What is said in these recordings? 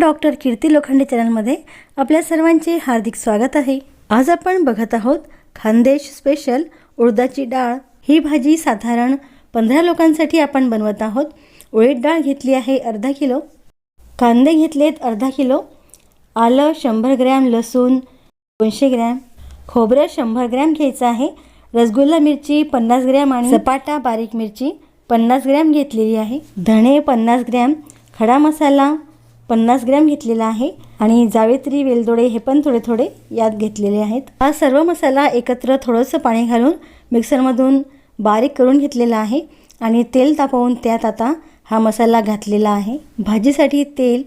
Doctor कीर्ती लोखंडे चॅनलमध्ये आपल्या सर्वांचे हार्दिक स्वागत आहे. आज आपण बघत आहोत खानदेश स्पेशल उडदाची डाळ. ही भाजी साधारण पंधरा लोकांसाठी आपण बनवत आहोत. उडीद डाळ घेतली आहे अर्धा किलो. कांदे घेतलेत अर्धा किलो. आलं शंभर ग्रॅम लसूण दोनशे ग्रॅम. खोबरं शंभर ग्रॅम घ्यायचं आहे. रसगुल्ला मिरची पन्नास ग्रॅम आणि सपाटा बारीक मिरची पन्नास ग्रॅम घेतलेली आहे. धणे पन्नास ग्रॅम. खडा मसाला पन्नास ग्रॅम घेतलेला आहे आणि जावेत्री वेलदोडे हे पण थोडे थोडे यात घेतलेले आहेत. हा सर्व मसाला एकत्र थोडंसं पाणी घालून मिक्सरमधून बारीक करून घेतलेला आहे आणि तेल तापवून त्यात आता हा मसाला घातलेला आहे. भाजीसाठी तेल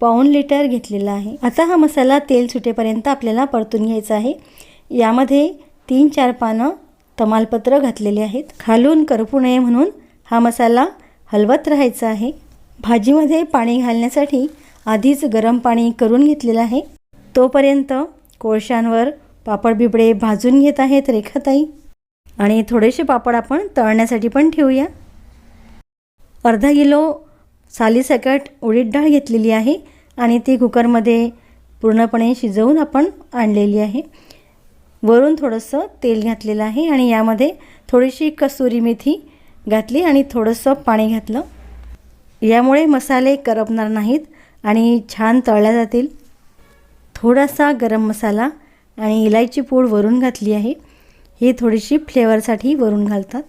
पाऊण लिटर घेतलेला आहे. आता हा मसाला तेल सुटेपर्यंत आपल्याला परतून घ्यायचा आहे. यामध्ये तीन चार पानं तमालपत्र घातलेले आहेत. खालून करपू नये म्हणून हा मसाला हलवत राहायचा आहे. भाजीमध्ये पाणी घालण्यासाठी आधीच गरम पाणी करून घेतलेलं आहे. तोपर्यंत कोळशांवर पापड बिबडे भाजून घेत आहेत रेखाताई. आणि थोडेसे पापड आपण तळण्यासाठी पण ठेवूया. अर्धा किलो सालीसकट उडीद डाळ घेतलेली आहे आणि ती कुकरमध्ये पूर्णपणे शिजवून आपण आणलेली आहे. वरून थोडंसं तेल घातलेलं आहे आणि यामध्ये थोडीशी कसुरी मेथी घातली आणि थोडंसं पाणी घातलं. यामुळे मसाले करपणार नाहीत आणि छान तळल्या जातील. थोडासा गरम मसाला आणि इलायची पूड वरून घातली आहे. ही थोडीशी फ्लेवरसाठी वरून घालतात.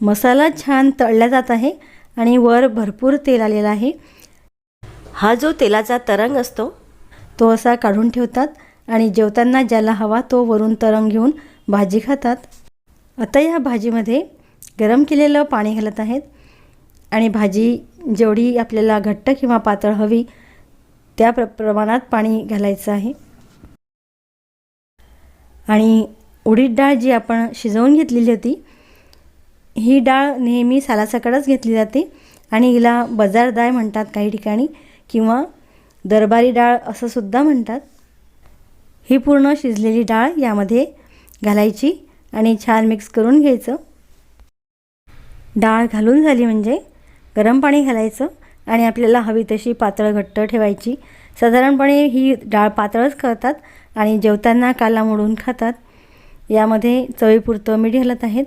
मसाला छान तळला जात आहे आणि वर भरपूर तेल आलेला आहे. हा जो तेलाचा तरंग असतो तो असा काढून ठेवतात आणि जेवताना ज्याला हवा तो वरून तरंग घेऊन भाजी खातात. आता या भाजीमध्ये गरम केलेलं पाणी घालत आहेत. आणि भाजी जेवढी आपल्याला घट्ट किंवा पातळ हवी त्या प्र प्रमाणात पाणी घालायचं आहे. आणि उडीद डाळ जी आपण शिजवून घेतलेली होती ही डाळ नेहमी सालासकटच घेतली जाते आणि हिला बाजारदाय म्हणतात काही ठिकाणी किंवा दरबारी डाळ असं सुद्धा म्हणतात. ही पूर्ण शिजलेली डाळ यामध्ये घालायची आणि छान मिक्स करून घ्यायचं. डाळ घालून झाली म्हणजे गरम पाणी घालायचं आणि आपल्याला हवी तशी पातळ घट्ट ठेवायची. साधारणपणे ही डाळ पातळच करतात आणि जेवताना काला मोडून खातात. यामध्ये चवीपुरतं मीठ घालत आहेत.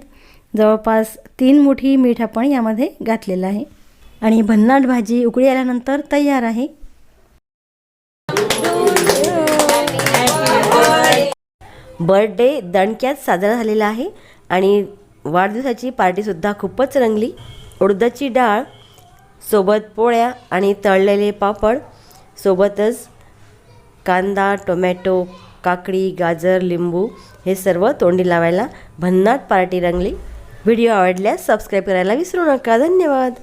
जवळपास तीन मुठी मीठ आपण यामध्ये घातलेलं आहे. आणि भन्नाट भाजी उकळी आल्यानंतर तयार आहे. बर्थडे दणक्यात साजरा झालेला आहे आणि वाढदिवसाची पार्टीसुद्धा खूपच रंगली. उडदाची डाळ सोबत पोळ्या आणि तळलेले पापड. सोबतच कांदा टोमॅटो काकडी गाजर लिंबू हे सर्व तोंडी लावायला भन्नाट पार्टी रंगली. व्हिडिओ आवडल्यास सबस्क्राईब करायला विसरू नका. धन्यवाद.